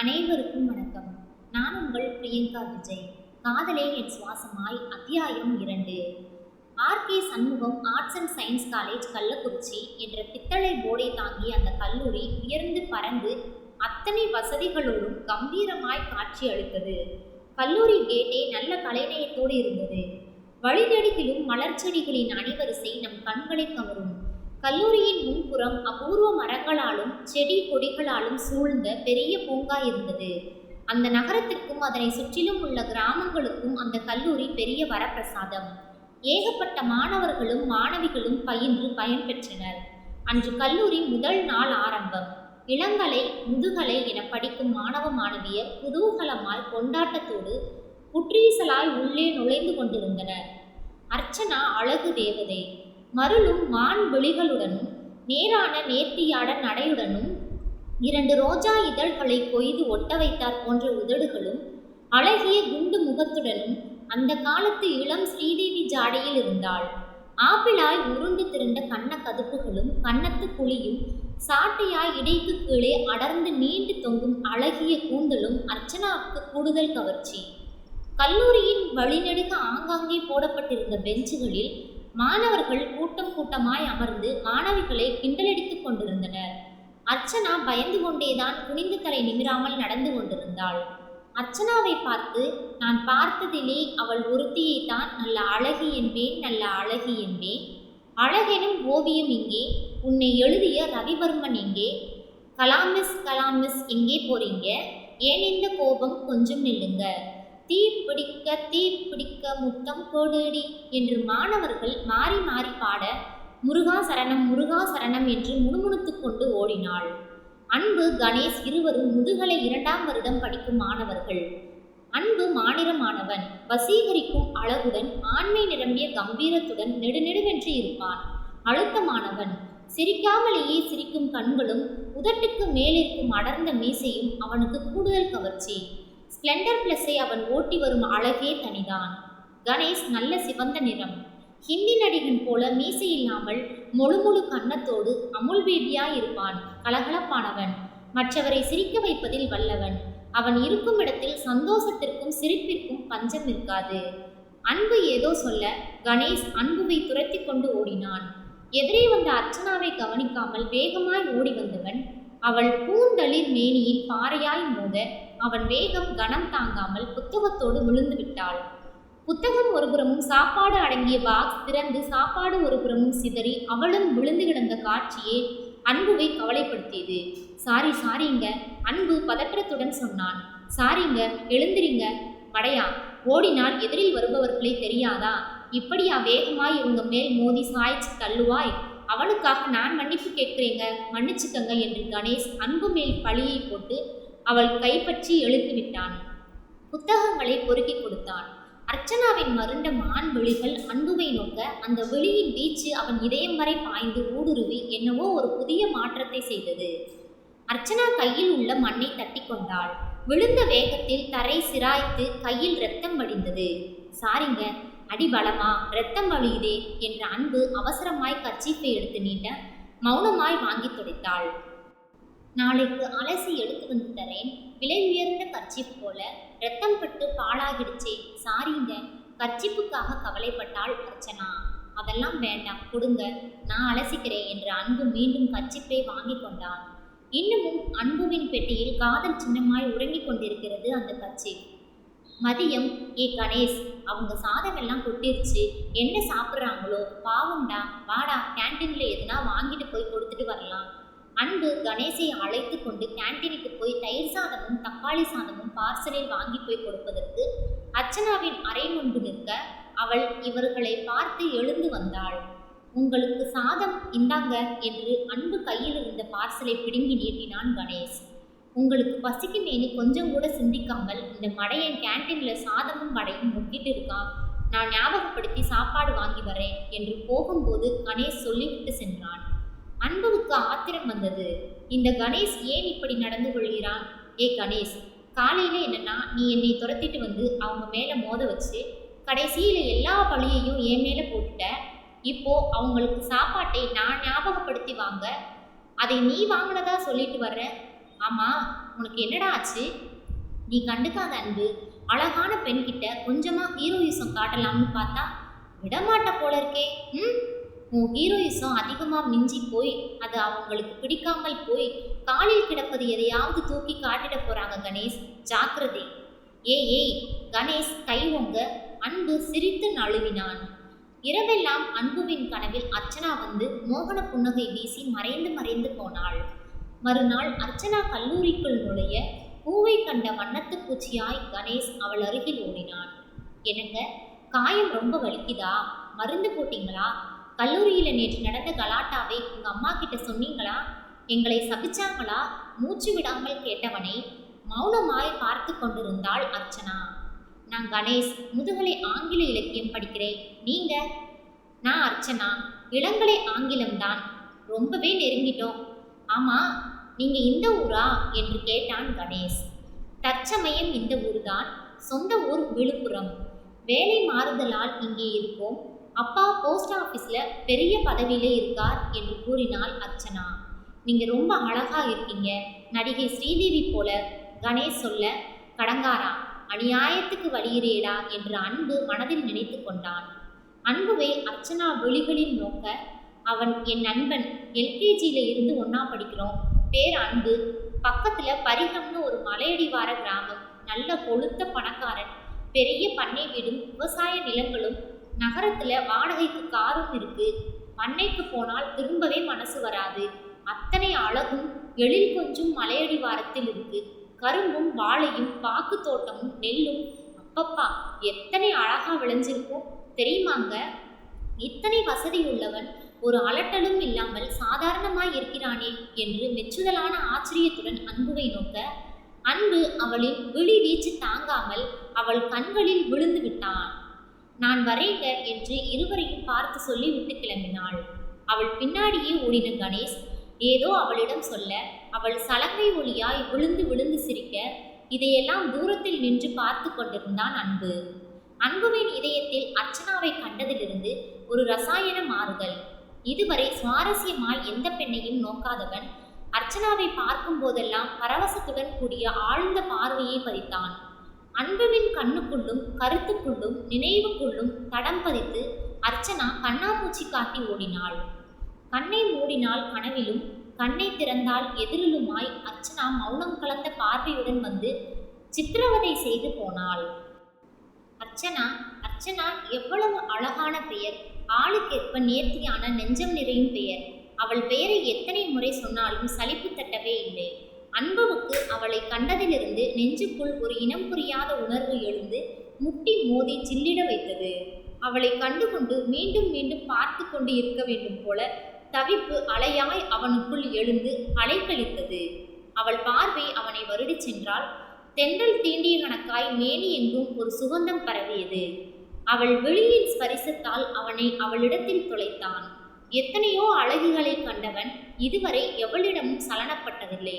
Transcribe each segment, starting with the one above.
அனைவருக்கும் வணக்கம். நான் உங்கள் பிரியங்கா விஜய். காதலே என் சுவாசமாய் அத்தியாயம் இரண்டு. RK Shanmugam arts and science college Kallakurichi என்ற பித்தளை போர்டை தாங்கிய அந்த கல்லூரி உயர்ந்து பறந்து அத்தனை வசதிகளோடும் கம்பீரமாய் காட்சி அளித்தது. கல்லூரி கேட்டே நல்ல கலைநயத்தோடு இருந்தது. வழிநெடுகிலும் மலர் செடிகளின் அணிவரிசை நம் கண்களை கவரும். கல்லூரியின் முன்புறம் அபூர்வ மரங்களாலும் செடி கொடிகளாலும் சூழ்ந்த பெரிய பூங்கா இருந்தது. அந்த நகரத்திற்கும் அதனை சுற்றிலும் உள்ள கிராமங்களுக்கும் அந்த கல்லூரி பெரிய வரப்பிரசாதம். ஏகப்பட்ட மாணவர்களும் மாணவிகளும் பயின்று பயன்பெற்றனர் அன்று கல்லூரி முதல் நாள் ஆரம்பம். இளங்கலை முதுகலை என படிக்கும் மாணவ மாணவியர் குதூகலமாய் கொண்டாட்டத்தோடு புற்றீசலாய் உள்ளே நுழைந்து கொண்டிருந்தனர். அர்ச்சனா அழகு தேவதை. மருளும் மான் விழிகளுடனும் நேரான நேர்த்தியாட நடையுடனும் இரண்டு ரோஜா இதழ்களை கொய்து ஒட்ட வைத்தார் போன்ற உதடுகளும் அழகிய குண்டு முகத்துடனும் அந்த காலத்து இளம் ஸ்ரீதேவி ஜாடையில் இருந்தாள். ஆப்பிளாய் உருண்டு திரண்ட கண்ண கதுப்புகளும் கன்னத்து குழியும் சாட்டையாய் இடைக்கு கீழே அடர்ந்து நீண்டு தொங்கும் அழகிய கூந்தலும் அர்ச்சனாவுக்கு கூடுதல் கவர்ச்சி. கல்லூரியின் வழிநெடுக ஆங்காங்கே போடப்பட்டிருந்த பெஞ்சுகளில் மாணவர்கள் கூட்டம் கூட்டமாய் அமர்ந்து மாணவிகளை கிண்டலடித்துக் கொண்டிருந்தனர். அர்ச்சனா பயந்து கொண்டேதான் குனிந்து தலை நிமிராமல் நடந்து கொண்டிருந்தாள். அர்ச்சனாவை பார்த்து நான் பார்த்ததிலே அவள் ஒருத்தியை தான் நல்ல அழகி என்பேன் நல்ல அழகி என்பேன். அழகெனும் ஓவியம் இங்கே உன்னை எழுதிய ரவிவர்மன் எங்கே கலாமிஸ் கலாமிஸ் எங்கே போறீங்க. ஏன் இந்த கோபம் கொஞ்சம் நில்லுங்க. தீப்பிடிக்க தீப்பிடிக்க தீ பிடிக்க முத்தம் கொடுடி என்று மாணவர்கள் மாறி மாறி பாட முருகா சரணம் முருகா சரணம் என்று முணுமுணுத்துக் கொண்டு ஓடினாள். அன்பு கணேஷ் இருவரும் முதுகலை இரண்டாம் வருடம் படிக்கும் மாணவர்கள். அன்பு மாநிலமானவன் வசீகரிக்கும் அழகுடன் ஆண்மை நிரம்பிய கம்பீரத்துடன் நெடுநெடுவென்று இருப்பான். அழுத்தமானவன் சிரிக்காமலேயே சிரிக்கும் கண்களும் உதட்டுக்கு மேலிருக்கும் அடர்ந்த மீசையும் அவனுக்கு கூடுதல் கவர்ச்சி. ஸ்ப்ளெண்டர் பிளஸை அவன் ஓட்டி வரும் அழகே தனிதான். கணேஷ் நல்ல சிவந்த நிறம். ஹிந்தி நடிகன் போல மீசை இல்லாமல் முழு கன்னத்தோடு அமுல் பேபியாய் இருப்பான் கலகலப்பானவன். மற்றவரை சிரிக்க வைப்பதில் வல்லவன். அவன் இருக்கும் இடத்தில் சந்தோஷத்திற்கும் சிரிப்பிற்கும் பஞ்சம் இருக்காது அன்பு ஏதோ சொல்ல கணேஷ் அன்புவை துரத்தி கொண்டு ஓடினான். எதிரே வந்த அர்ச்சனாவை கவனிக்காமல் வேகமாய் ஓடி வந்தவன் அவள் பூந்தளிர் மேனியில் பாறையாய் மோத அவன் வேகம் கனம் தாங்காமல் புத்தகத்தோடு விழுந்து விட்டாள் புத்தகம் ஒருபுறமும் சாப்பாடு அடங்கிய பாக்ஸ் திறந்து சாப்பாடு ஒருபுறமும் சிதறி அவளும் விழுந்து கிடந்த காட்சியே அன்புவை கவலைப்படுத்தியது. சாரி சாரிங்க அன்பு பதற்றத்துடன் சொன்னான். சாரிங்க எழுந்திரிங்க. படையா ஓடினால் எதிரில் வருபவர்களை தெரியாதா? இப்படியா வேகமாய் இவங்க மேல் மோதி சாய்ச்சி தள்ளுவாய்? அவனுக்காக நான் மன்னிப்பு கேட்கிறேங்க. மன்னிச்சுக்கங்க என்று கணேஷ் அன்பு மேல் பழியை போட்டு அவள் கைப்பற்றி இழுத்து விட்டான் புத்தகங்களை பொறுக்கி கொடுத்தான். அர்ச்சனாவின் மருண்ட மான் விழிகள் அன்புவை நோக்க அந்த விழியின் வீச்சு அவன் இதயம் வரை பாய்ந்து ஊடுருவி என்னவோ ஒரு புதிய மாற்றத்தை செய்தது. அர்ச்சனா கையில் உள்ள மண்ணை தட்டி கொண்டாள். விழுந்த வேகத்தில் தரை சிராய்த்து கையில் ரத்தம் வடிந்தது சாரிங்க அடிபலமா ரத்தம் வழியுதே என்ற அன்பு அவசரமாய் கச்சீப்பை எடுத்து நீட்ட மௌனமாய் வாங்கி துடைத்தாள். நாளைக்கு அலசி எடுத்து வந்து தரேன். விலை உயர்ந்த கர்ச்சிப் போல ரத்தம் பட்டு பாழாகிடுச்சே. சாரிங்க கர்ச்சிப்புக்காக கவலைப்பட்டாள் அர்ச்சனா. அதெல்லாம் வேண்டாம் கொடுங்க. நான் அலசிக்கிறேன் என்று அன்பு மீண்டும் கர்ச்சிப்பை வாங்கி கொண்டான். இன்னமும் அன்புவின் பெட்டியில் காதல் சின்னமாய் உறங்கிக் கொண்டிருக்கிறது அந்த கட்சி மதியம் ஏ கணேஷ் அவங்க சாதம் எல்லாம் கொட்டிருச்சு. என்ன சாப்பிட்றாங்களோ? பாவம்டா. வாடா கேன்டீன்ல எதுனா வாங்கிட்டு போய் கொடுத்துட்டு வரலாம். அன்பு கணேசை அழைத்து கொண்டு கேன்டீனுக்கு போய் தயிர் சாதமும் தக்காளி சாதமும் பார்சலில் வாங்கி போய் கொடுப்பதற்கு அர்ச்சனாவின் அறை முன்பு நிற்க அவள் இவர்களை பார்த்து எழுந்து வந்தாள். உங்களுக்கு சாதம் இந்தாங்க என்று அன்பு கையில் இருந்த பார்சலை பிடுங்கி நீட்டினான் கணேஷ். உங்களுக்கு பசிக்குமேனு கொஞ்சம் கூட சிந்திக்காமல் இந்த மடையன் கேன்டீன்ல சாதமும் வடையும் முக்கிட்டு இருக்கான் நான் ஞாபகப்படுத்தி சாப்பாடு வாங்கி வரேன் என்று போகும்போது கணேஷ் சொல்லிவிட்டு சென்றான். அன்புவுக்கு ஆத்திரம் வந்தது. இந்த கணேஷ் ஏன் இப்படி நடந்து கொள்கிறான்? ஏ கணேஷ் காலையில என்னன்னா நீ என்னை துரத்திட்டு வந்து அவங்க மேல மோத வச்சு கடைசியில எல்லா பழியையும் என் மேல போட்டுட்ட. இப்போ அவங்களுக்கு சாப்பாட்டை நான் ஞாபகப்படுத்தி வாங்க. அதை நீ வாங்கினதா சொல்லிட்டு வர்ற? ஆமா உனக்கு என்னடா ஆச்சு? நீ கண்டுக்காத அன்பு. அழகான பெண்கிட்ட கொஞ்சமா ஹீரோயிசம் காட்டலாம்னு பார்த்தா விடமாட்ட போல இருக்கே. ம்? ஹீரோயிசம் அதிகமாக மிஞ்சி போய் அது அவங்களுக்கு பிடிக்காமல் போய் காலில் கிடப்பது எதையாவது தூக்கி காட்டிட போறாங்க கணேஷ். ஜாக்கிரதை. ஏ ஏய் கணேஷ் கை ஓங்க. அன்பு சிரித்து நழுவினான். இரவெல்லாம் அன்புவின் கனவில் அர்ச்சனா வந்து மோகன புன்னகை வீசி மறைந்து மறைந்து போனாள். மறுநாள் அர்ச்சனா கல்லூரிக்குள் நுழைய பூவை கண்ட வண்ணத்து பூச்சியாய் கணேஷ் அவள் அருகில் ஓடினான். என்னங்க? காயம் ரொம்ப வலிக்குதா? மருந்து போட்டீங்களா? கல்லூரியில் நேற்று நடந்த கலாட்டாவை உங்க அம்மா கிட்ட சொன்னீங்களா? எங்களை சபிச்சாங்களா? மூச்சு விடாமல் கேட்டவனை மௌனமாய் பார்த்து கொண்டிருந்தாள் அர்ச்சனா. நான் கணேஷ் முதுகலை ஆங்கில இலக்கியம் படிக்கிறேன். நீங்க? நான் அர்ச்சனா. இளங்கலை ஆங்கிலம்தான் ரொம்பவே நெருங்கிட்டோம். ஆமா நீங்க இந்த ஊரா? என்று கேட்டான் கணேஷ். தற்சமயம் இந்த ஊர்தான். சொந்த ஊர் விழுப்புரம். வேலை மாறுதலால் இங்கே இருக்கோம். அப்பா போஸ்ட் ஆஃபீஸில் பெரிய பதவியிலே இருக்கார் என்று கூறினாள் அர்ச்சனா. நீங்கள் ரொம்ப அழகாக இருக்கீங்க. நடிகை ஸ்ரீதேவி போல கணேஷ் சொல்ல கடங்காரா அநியாயத்துக்கு வழியிறேடா என்று அன்பு மனதில் நினைத்து கொண்டான். அன்புவை அர்ச்சனா விழிகளில் நோக்க அவன் என் நண்பன் எல்கேஜியில் இருந்து ஒன்றா படிக்கிறோம். பேர் அன்பு. பக்கத்தில் பரிகம்னு ஒரு மலையடிவார கிராமம். நல்ல கொளுத்த பணக்காரன். பெரிய பண்ணை வீடும் விவசாய நிலங்களும் நகரத்துல வாடகைக்கு காரும் இருக்கு. பண்ணைக்கு போனால் திரும்பவே மனசு வராது. அத்தனை அழகும் எழில் கொஞ்சம் மலையடிவாரத்தில் இருக்கு. கரும்பும் வாழையும் பாக்கு தோட்டமும் நெல்லும். அப்பப்பா எத்தனை அழகா விளைஞ்சிருக்கும் தெரியுமாங்க? இத்தனை வசதி உள்ளவன் ஒரு அலட்டலும் இல்லாமல் சாதாரணமாய் இருக்கிறானே என்று மெச்சுதலான ஆச்சரியத்துடன் அன்புவை நோக்க அன்பு அவளின் விழி வீச்சு தாங்காமல் அவள் கண்களில் விழுந்து விட்டான். நான் வரேங்க என்று இருவரையும் பார்த்து சொல்லி விட்டு கிளம்பினாள். அவள் பின்னாடியே ஓடின கணேஷ் ஏதோ அவளிடம் சொல்ல அவள் சலங்கை ஒளியாய் விழுந்து விழுந்து சிரிக்க இதையெல்லாம் தூரத்தில் நின்று பார்த்து கொண்டிருந்தான் அன்பு. அன்புவின் இதயத்தில் அர்ச்சனாவை கண்டதிலிருந்து ஒரு ரசாயன மாறுதல். இதுவரை சுவாரஸ்யமாய் எந்த பெண்ணையும் நோக்காதவன் அர்ச்சனாவை பார்க்கும் போதெல்லாம் பரவசத்துடன் கூடிய ஆழ்ந்த பார்வையை பதித்தான் அன்புவின் கண்ணுக்குள்ளும் கருத்துக்குள்ளும் நினைவுக்குள்ளும் தடம் பதித்து அர்ச்சனா கண்ணாமூச்சி காட்டி ஓடினாள். கண்ணை மூடினால் கனவிலும் கண்ணை திறந்தால் எதிரிலுமாய் அர்ச்சனா மௌனம் கலந்த பார்வையுடன் வந்து சித்திரவதை செய்து போனாள். அர்ச்சனா அர்ச்சனா எவ்வளவு அழகான பெயர். ஆளுக்கேற்ப நேர்த்தியான நெஞ்சம் நிறையும் பெயர். அவள் பெயரை எத்தனை முறை சொன்னாலும் சலிப்பு தட்டவே இல்லை. அன்பவுக்கு அவளை கண்டதிலிருந்து நெஞ்சுக்குள் ஒரு இனம் புரியாத உணர்வு எழுந்து முட்டி மோதி சில்லிட வைத்தது. அவளை கண்டுகொண்டு மீண்டும் மீண்டும் பார்த்து கொண்டு இருக்க வேண்டும் போல தவிப்பு அலையாய் அவனுக்குள் எழுந்து அலைக்கழித்தது. அவள் பார்வை அவனை வருடி சென்றால் தென்றல் தீண்டிய கணக்காய் மேனி எங்கும் ஒரு சுகந்தம் பரவியது. அவள் விழியின் ஸ்பரிசத்தால் அவனை அவளிடத்தில் தொலைத்தான். எத்தனையோ அழகுகளை கண்டவன் இதுவரை எவளிடமும் சலனப்பட்டதில்லை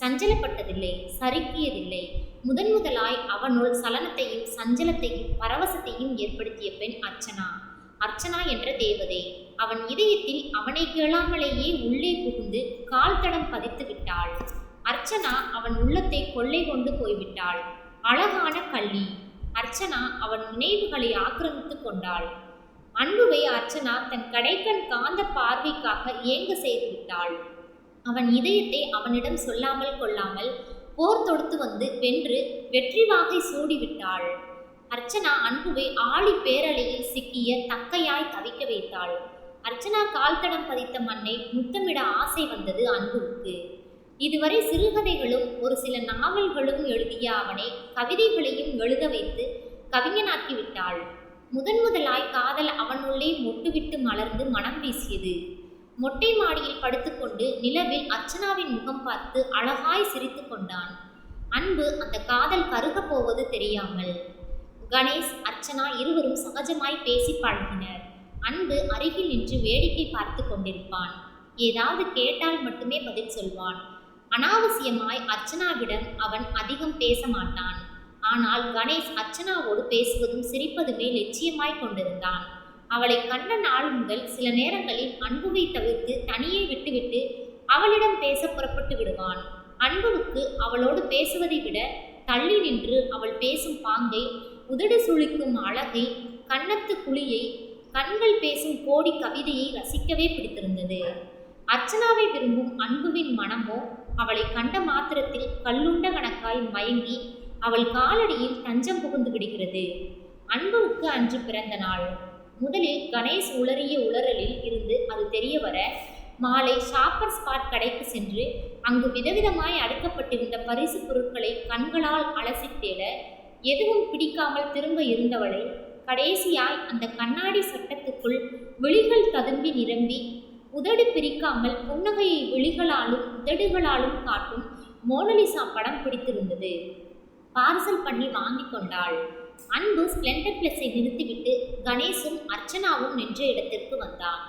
சஞ்சலப்பட்டதில்லை சறுக்கியதில்லை. முதன் முதலாய் அவனுள் சலனத்தையும் சஞ்சலத்தையும் பரவசத்தையும் ஏற்படுத்திய பெண் அர்ச்சனா. அர்ச்சனா என்ற தேவதை. அவன் இதயத்தில் அவனை கேளாமலேயே உள்ளே புகுந்து கால் தடம் பதித்து விட்டாள். அர்ச்சனா அவன் உள்ளத்தை கொள்ளை கொண்டு போய்விட்டாள். அழகான கள்ளி. அர்ச்சனா அவன் நினைவுகளை ஆக்கிரமித்து கொண்டாள். அன்புவை அர்ச்சனா தன் கடைக்கண் காந்த பார்வைக்காக ஏங்க செய்து விட்டாள். அவன் இதயத்தை அவனிடம் சொல்லாமல் கொள்ளாமல் போர் தொடுத்து வந்து வென்று வெற்றி வாகை சூடிவிட்டாள் அர்ச்சனா அன்புவை ஆழி பேரலையில் சிக்கிய தக்கையாய் தவிக்க வைத்தாள். அர்ச்சனா கால்தடம் பதித்த மண்ணை முத்தமிட ஆசை வந்தது அன்புவுக்கு. இதுவரை சிறுகதைகளும் ஒரு சில நாவல்களும் எழுதிய அவனை கவிதைகளையும் எழுத வைத்து கவிஞனாக்கி விட்டாள். முதன் முதலாய் காதல் அவனுள்ளே மொட்டுவிட்டு மலர்ந்து மனம் வீசியது. மொட்டை மாடியில் படுத்துக்கொண்டு நிலவில் அர்ச்சனாவின் முகம் பார்த்து அழகாய் சிரித்து கொண்டான். அன்பு அந்த காதல் கருகப் போவது தெரியாமல். கணேஷ் அர்ச்சனா இருவரும் சகஜமாய் பேசி பழகினர். அன்பு அருகில் நின்று வேடிக்கை பார்த்து கொண்டிருப்பான். ஏதாவது கேட்டால் மட்டுமே பதில் சொல்வான். அனாவசியமாய் அர்ச்சனாவிடம் அவன் அதிகம் பேச மாட்டான். ஆனால் கணேஷ் அர்ச்சனாவோடு பேசுவதும் சிரிப்பதுமே லட்சியமாய் கொண்டிருந்தான். அவளை கண்ட நாள் முதல் சில நேரங்களில் அன்புவை தவிர்த்து தனியே விட்டுவிட்டு அவளிடம் பேச புறப்பட்டு விடுவான். அன்புவுக்கு அவளோடு பேசுவதை விட தள்ளி நின்று அவள் பேசும் பாங்கை உதடு சுளிக்கும் அழகை கன்னத்து குழியை கண்கள் பேசும் கோடி கவிதையை ரசிக்கவே பிடித்திருந்தது. அர்ச்சனாவை விரும்பும் அன்புவின் மனமோ அவளை கண்ட மாத்திரத்தில் கல்லுண்ட கணக்காய் மயங்கி அவள் காலடியில் தஞ்சம் புகுந்து விடுகிறது. அன்புவுக்கு அன்று பிறந்த நாள். முதலில் கணேஷ் உளறிய உளறலில் இருந்து அது தெரிய வர மாலை ஷாப்பர் ஸ்பாட் கடைக்கு சென்று அங்கு விதவிதமாய் அடுக்கப்பட்டிருந்த பரிசு பொருட்களை கண்களால் அலசி தேட எதுவும் பிடிக்காமல் திரும்ப இருந்தவளை கடைசியாய் அந்த கண்ணாடி சட்டத்துக்குள் விழிகள் ததும்பி நிரம்பி உதடு பிரிக்காமல் புன்னகையை விழிகளாலும் உதடுகளாலும் காட்டும் மோனலிசா படம் பிடித்திருந்தது. பார்சல் பண்ணி வாங்கி கொண்டாள். அன்பு ஸ்ப்ளெண்டர் பிளஸை நிறுத்திவிட்டு கணேசும் அர்ச்சனாவும் நின்ற இடத்திற்கு வந்தான்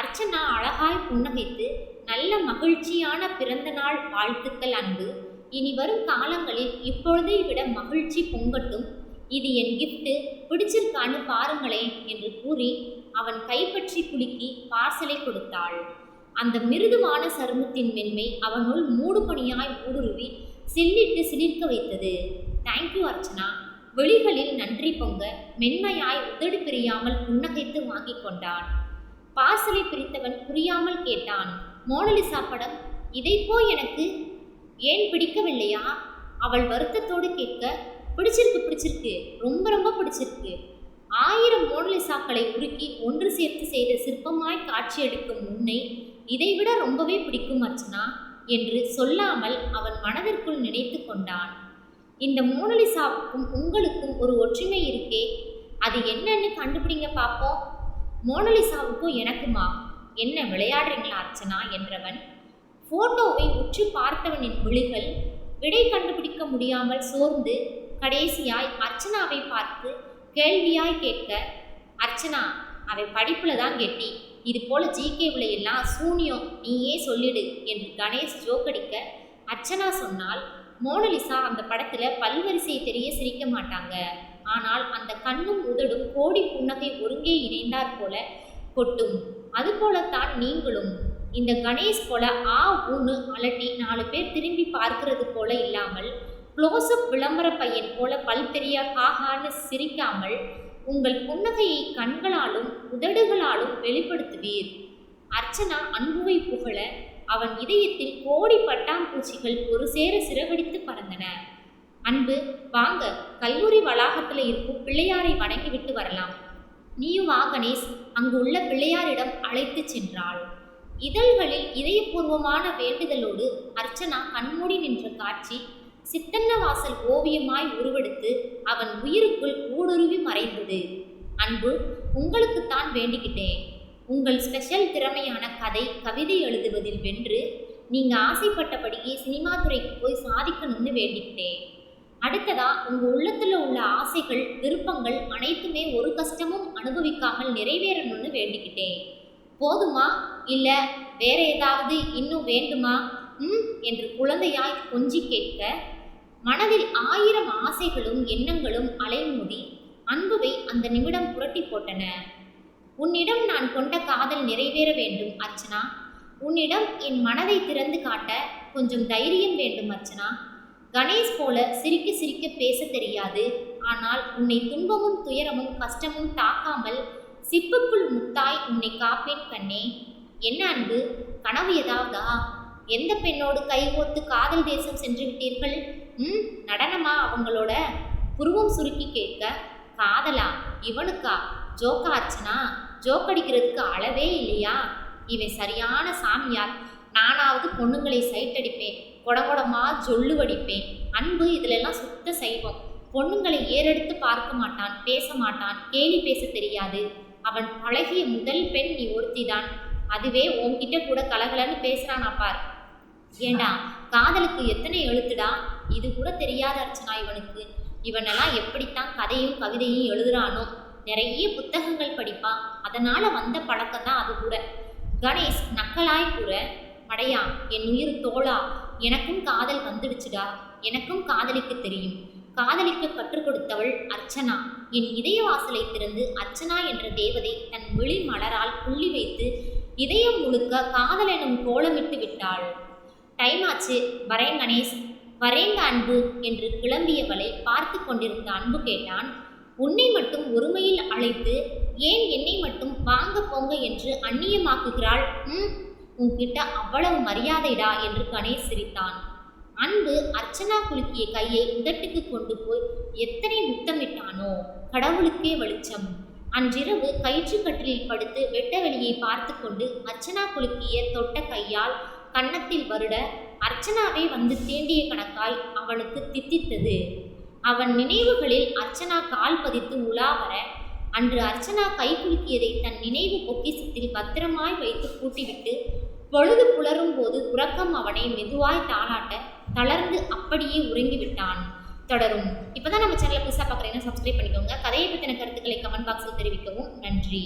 அர்ச்சனா அழகாய் புன்னகைத்து நல்ல மகிழ்ச்சியான பிறந்த நாள் வாழ்த்துக்கள் அன்பு. இனி வரும் காலங்களில் இப்பொழுதை விட மகிழ்ச்சி பொங்கட்டும். இது என் கிஃப்ட்டு பிடிச்சிருக்கான்னு பாருங்களேன் என்று கூறி அவன் கைப்பற்றி குலுக்கி பார்சலை கொடுத்தாள். அந்த மிருதுவான சருமத்தின் மென்மை அவனுள் மூடுபணியாய் ஊடுருவி சில்லிட்டு சிலிர்க்க வைத்தது. Thank you Archana. வெளிகளில் நன்றி பொங்க மென்மையாய் உதடு பிரியாமல் புன்னகைத்து வாங்கி கொண்டான். பார்சலை பிரித்தவன் புரியாமல் கேட்டான் மோனலிசா படம் இதைப்போ எனக்கு ஏன் பிடிக்கவில்லையா? அவள் வருத்தத்தோடு கேட்க பிடிச்சிருக்கு பிடிச்சிருக்கு ரொம்ப ரொம்ப பிடிச்சிருக்கு. ஆயிரம் மோனலிசாக்களை உருக்கி ஒன்று சேர்த்து செய்த சிற்பமாய் காட்சியளிக்கும் உன்னை இதைவிட ரொம்பவே பிடிக்கும் அர்ச்சனா என்று சொல்லாமல் அவன் மனதிற்குள் நினைத்து கொண்டான். இந்த மோனலிசாவுக்கும் உங்களுக்கும் ஒரு ஒற்றுமை இருக்கே. அது என்னன்னு கண்டுபிடிங்க பார்ப்போம் மோனலிசாவுக்கும் எனக்குமா? என்ன விளையாடுறீங்களா அர்ச்சனா என்றவன். போட்டோவை உற்று பார்த்தவனின் விழிகள் விடை கண்டுபிடிக்க முடியாமல் சோர்ந்து கடைசியாய் அர்ச்சனாவை பார்த்து கேள்வியாய் கேட்க அர்ச்சனா அவன் படிப்பில் தான் கெட்டி. இது போல ஜிகேவில் எல்லாம் சூனியம் நீயே சொல்லிடு என்று கணேஷ் ஜோக்கடிக்க அர்ச்சனா சொன்னால் மோனலிசா அந்த படத்துல பல்வரிசை தெரிய சிரிக்க மாட்டாங்க. ஆனால் அந்த கண்ணும் உதடும் கோடி புன்னகை ஒருங்கே இணைந்தாற் போல கொட்டும். அதுபோலத்தான் நீங்களும். இந்த கணேஷ் போல ஆ ஊன்னு அலட்டி நாலு பேர் திரும்பி பார்க்கிறது போல இல்லாமல் க்ளோஸ்அப் விளம்பர பையன் போல பல் தெரிய ஹாஹான்னு சிரிக்காமல் உங்கள் புன்னகையை கண்களாலும் உதடுகளாலும் வெளிப்படுத்துவீர். அர்ச்சனா அன்புவை புகழ அவன் இதயத்தில் கோடி பட்டாம்பூச்சிகள் ஒரு சேர சிறகடித்து பறந்தன. அன்பு வாங்க கல்லூரி வளாகத்தில் இருக்கும் பிள்ளையாரை வணங்கிவிட்டு வரலாம். நீயும் வா கணேஷ் அங்கு உள்ள பிள்ளையாரிடம் அழைத்து சென்றாள். இதழ்களில் இதயபூர்வமான வேண்டுதலோடு அர்ச்சனா கண்மூடி நின்ற காட்சி சித்தன்னவாசல் ஓவியமாய் உருவெடுத்து அவன் உயிருக்குள் ஊடுருவி மறைந்தது. அன்பு உங்களுக்குத்தான் வேண்டிக்கிட்டேன். உங்கள் ஸ்பெஷல் திறமையான கதை கவிதை எழுதுவதில் வென்று நீங்கள் ஆசைப்பட்டபடியே சினிமா துறைக்கு போய் சாதிக்கணும்னு வேண்டிக்கிட்டேன். அடுத்ததா உங்கள் உள்ளத்தில் உள்ள ஆசைகள் விருப்பங்கள் அனைத்துமே ஒரு கஷ்டமும் அனுபவிக்காமல் நிறைவேறணும்னு வேண்டிக்கிட்டேன். போதுமா? இல்லை வேற ஏதாவது இன்னும் வேண்டுமா? ம் என்று குழந்தையாய் கொஞ்சி கேட்க மனதில் ஆயிரம் ஆசைகளும் எண்ணங்களும் அலைமோதி அன்புவை அந்த நிமிடம் புரட்டி போட்டன. உன்னிடம் நான் கொண்ட காதல் நிறைவேற வேண்டும் அர்ச்சனா. உன்னிடம் என் மனதை திறந்து காட்ட கொஞ்சம் தைரியம் வேண்டும் அர்ச்சனா. கணேஷ் போல சிரிக்க சிரிக்க பேச தெரியாது. ஆனால் உன்னை துன்பமும் துயரமும் கஷ்டமும் தாக்காமல் சிப்புக்குள் முத்தாய் உன்னை காப்பேன் கண்ணே. என்ன அன்பு? கனவு ஏதாவதா? எந்த பெண்ணோடு கைகோத்து காதல் தேசம் சென்று விட்டீர்கள்? ம் நடனமா அவங்களோட? புருவம் சுருக்கி கேட்க காதலா? இவனுக்கா? ஜோக்கா அர்ச்சனா? ஜோக்கடிக்கிறதுக்கு அளவே இல்லையா? இவன் சரியான சாமியார். நானாவது பொண்ணுங்களை சைட் அடிப்பேன் கொடகொடமா ஜொல்லு வடிப்பேன். அன்பு இதிலெல்லாம் சுத்த செய்வோம் பொண்ணுங்களை ஏறெடுத்து பார்க்க மாட்டான் பேச மாட்டான் கேலி பேச தெரியாது. அவன் பழகிய முதல் பெண் நீ ஒருத்திதான். அதுவே உன்கிட்ட கூட கலகலன்னு பேசுறானா பார். ஏண்டா காதலுக்கு எத்தனை எழுத்துடா? இது கூட தெரியாத அர்ச்சனா இவனுக்கு. இவனெல்லாம் எப்படித்தான் கதையும் கவிதையும் எழுதுறானோ? நிறைய புத்தகங்கள் படிப்பான். அதனால வந்த பழக்கம் தான் அது கூட. கணேஷ் நக்கலாய் கூற படையா என் உயிர் தோளா எனக்கும் காதல் வந்துடுச்சுடா. எனக்கும் காதலிக்க தெரியும். காதலிக்க கற்றுக் கொடுத்தவள் அர்ச்சனா. என் இதய வாசலை திறந்து அர்ச்சனா என்ற தேவதை தன் விழி மலரால் புள்ளி வைத்து இதயம் முழுக்க காதல் எனும் கோலமிட்டு விட்டாள். டைம் ஆச்சு. வரேன் கணேஷ். வரேங்க அன்பு என்று கிளம்பியவளை பார்த்து கொண்டிருந்த அன்பு கேட்டான். உன்னை மட்டும் ஒருமையில் அழைத்து ஏன் என்னை மட்டும் வாங்க போங்க என்று அந்நியமாக்குகிறாள்? ம் உன்கிட்ட அவ்வளவு மரியாதைடா என்று கணேஷ் சிரித்தான். அன்பு அர்ச்சனா குலுக்கிய கையை உதட்டுக்கு கொண்டு போய் எத்தனை முத்தமிட்டானோ கடவுளுக்கே வெளிச்சம். அன்றிரவு கயிற்றுக்கட்டிலில் படுத்து வெட்ட வெளியை பார்த்து கொண்டு அர்ச்சனா குலுக்கிய தொட்ட கையால் கன்னத்தில் வருட அர்ச்சனாவே வந்து தீண்டிய கணக்காய் அவனுக்கு தித்தித்தது. அவன் நினைவுகளில் அர்ச்சனா கால் பதித்து உலா வர அன்று அர்ச்சனா கைகுலுக்கியதை தன் நினைவு பொக்கிசத்தில் பத்திரமாய் வைத்து பூட்டிவிட்டு பொழுது புலரும் போது உறக்கம் அவனை மெதுவாய் தாளாட்ட தளர்ந்து அப்படியே உறங்கிவிட்டான் தொடரும். இப்போதான் நம்ம சேனலை புதுசாக பார்க்குறீங்கன்னா சப்ஸ்கிரைப் பண்ணிக்கோங்க. கதையை பற்றின கருத்துக்களை கமெண்ட் பாக்ஸில் தெரிவிக்கவும். நன்றி.